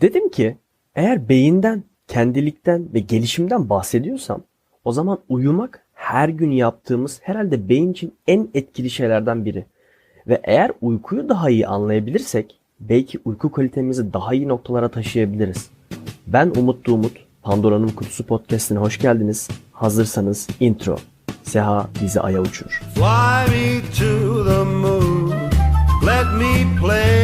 Dedim ki eğer beyinden, kendilikten ve gelişimden bahsediyorsam o zaman uyumak her gün yaptığımız herhalde beyin için en etkili şeylerden biri. Ve eğer uykuyu daha iyi anlayabilirsek belki uyku kalitemizi daha iyi noktalara taşıyabiliriz. Ben Umut Umut, Pandora'nın Kutusu Podcast'ine hoş geldiniz. Hazırsanız intro. Seha bizi aya uçur. Fly me to the moon. Let me play.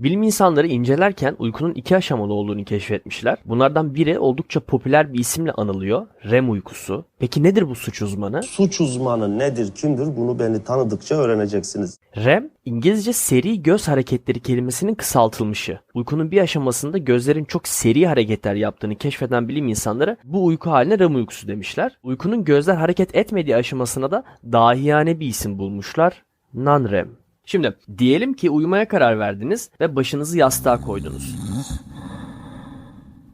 Bilim insanları incelerken uykunun iki aşamalı olduğunu keşfetmişler. Bunlardan biri oldukça popüler bir isimle anılıyor. REM uykusu. Peki nedir bu suç uzmanı? Suç uzmanı nedir, kimdir bunu beni tanıdıkça öğreneceksiniz. REM, İngilizce seri göz hareketleri kelimesinin kısaltılmışı. Uykunun bir aşamasında gözlerin çok seri hareketler yaptığını keşfeden bilim insanları bu uyku haline REM uykusu demişler. Uykunun gözler hareket etmediği aşamasına da dahiyane bir isim bulmuşlar. Non-REM. Şimdi diyelim ki uyumaya karar verdiniz ve başınızı yastığa koydunuz.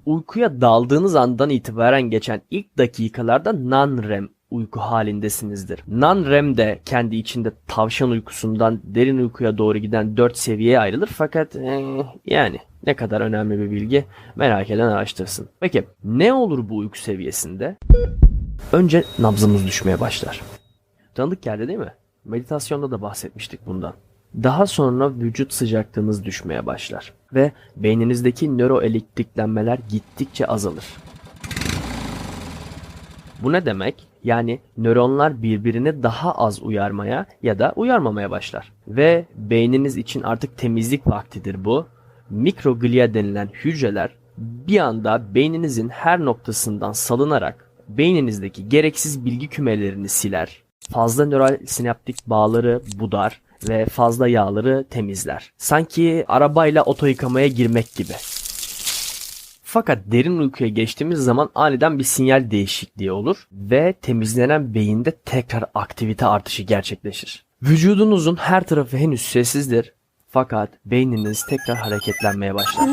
Uykuya daldığınız andan itibaren geçen ilk dakikalarda non-REM uyku halindesinizdir. Non-REM de kendi içinde tavşan uykusundan derin uykuya doğru giden 4 seviyeye ayrılır fakat eh, yani ne kadar önemli bir bilgi merak eden araştırsın. Peki ne olur bu uyku seviyesinde? Önce nabzımız düşmeye başlar. Tanıdık geldi değil mi? Meditasyonda da bahsetmiştik bundan. Daha sonra vücut sıcaklığınız düşmeye başlar ve beyninizdeki nöroelektriklenmeler gittikçe azalır. Bu ne demek? Yani nöronlar birbirini daha az uyarmaya ya da uyarmamaya başlar. Ve beyniniz için artık temizlik vaktidir bu. Mikroglia denilen hücreler bir anda beyninizin her noktasından salınarak beyninizdeki gereksiz bilgi kümelerini siler. Fazla nöral sinaptik bağları budar ve fazla yağları temizler. Sanki arabayla oto yıkamaya girmek gibi. Fakat derin uykuya geçtiğimiz zaman aniden bir sinyal değişikliği olur ve temizlenen beyinde tekrar aktivite artışı gerçekleşir. Vücudunuzun her tarafı henüz sessizdir fakat beyniniz tekrar hareketlenmeye başlar.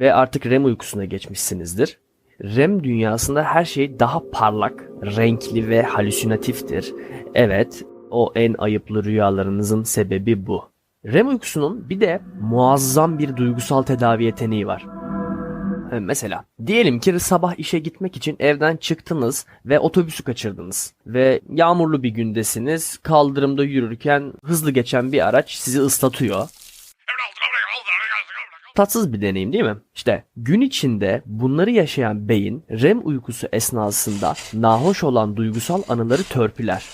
Ve artık REM uykusuna geçmişsinizdir. REM dünyasında her şey daha parlak, renkli ve halüsinatiftir. Evet, o en ayıplı rüyalarınızın sebebi bu. REM uykusunun bir de muazzam bir duygusal tedavi yeteneği var. Ee, Mesela diyelim ki sabah işe gitmek için evden çıktınız ve otobüsü kaçırdınız ve yağmurlu bir gündesiniz kaldırımda yürürken hızlı geçen bir araç sizi ıslatıyor. Tatsız bir deneyim değil mi? İşte gün içinde bunları yaşayan beyin REM uykusu esnasında nahoş olan duygusal anıları törpüler.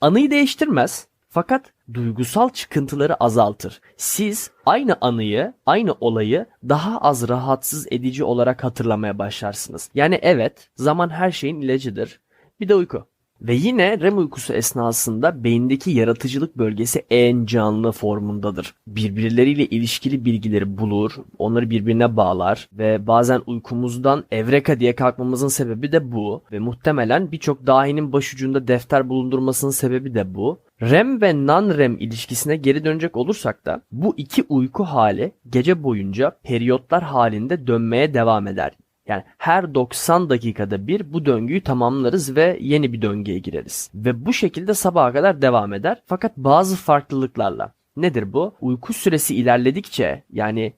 Anıyı değiştirmez fakat duygusal çıkıntıları azaltır. Siz aynı anıyı, aynı olayı daha az rahatsız edici olarak hatırlamaya başlarsınız. Yani evet, zaman her şeyin ilacıdır. Bir de uyku. Ve yine REM uykusu esnasında beyindeki yaratıcılık bölgesi en canlı formundadır. Birbirleriyle ilişkili bilgileri bulur, onları birbirine bağlar ve bazen uykumuzdan evreka diye kalkmamızın sebebi de bu ve muhtemelen birçok dahinin başucunda defter bulundurmasının sebebi de bu. REM ve non-REM ilişkisine geri dönecek olursak da bu iki uyku hali gece boyunca periyotlar halinde dönmeye devam eder. Yani her 90 dakikada bir bu döngüyü tamamlarız ve yeni bir döngüye gireriz. Ve bu şekilde sabaha kadar devam eder. Fakat bazı farklılıklarla. Nedir bu? Uyku süresi ilerledikçe yani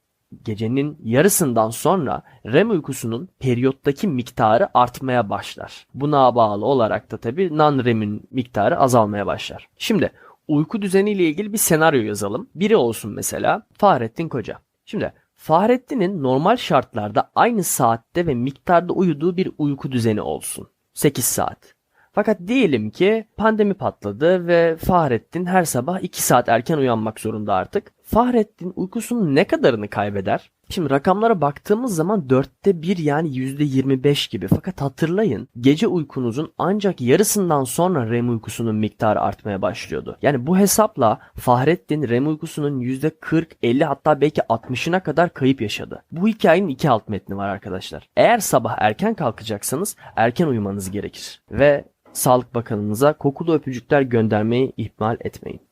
gecenin yarısından sonra REM uykusunun periyottaki miktarı artmaya başlar. Buna bağlı olarak da tabi non-REM'in miktarı azalmaya başlar. Şimdi uyku düzeniyle ilgili bir senaryo yazalım. Biri olsun mesela Fahrettin Koca. Şimdi Fahrettin'in normal şartlarda aynı saatte ve miktarda uyuduğu bir uyku düzeni olsun. 8 saat. Fakat diyelim ki pandemi patladı ve Fahrettin her sabah 2 saat erken uyanmak zorunda artık. Fahrettin uykusunun ne kadarını kaybeder? Şimdi rakamlara baktığımız zaman dörtte bir yani %25 gibi. Fakat hatırlayın gece uykunuzun ancak yarısından sonra REM uykusunun miktarı artmaya başlıyordu. Yani bu hesapla Fahrettin REM uykusunun %40, 50 hatta belki 60'ına kadar kayıp yaşadı. Bu hikayenin iki alt metni var arkadaşlar. Eğer sabah erken kalkacaksanız erken uyumanız gerekir. Ve Sağlık Bakanınıza kokulu öpücükler göndermeyi ihmal etmeyin.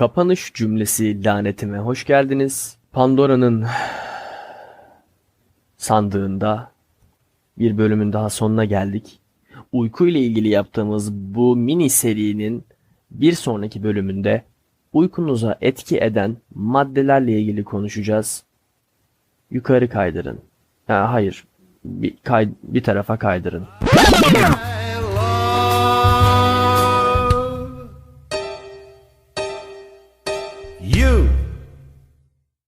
Kapanış cümlesi lanetime hoş geldiniz. Pandora'nın sandığında bir bölümün daha sonuna geldik. Uyku ile ilgili yaptığımız bu mini serinin bir sonraki bölümünde uykunuza etki eden maddelerle ilgili konuşacağız. Yukarı kaydırın. Ha, hayır. Bir, kay, bir tarafa kaydırın.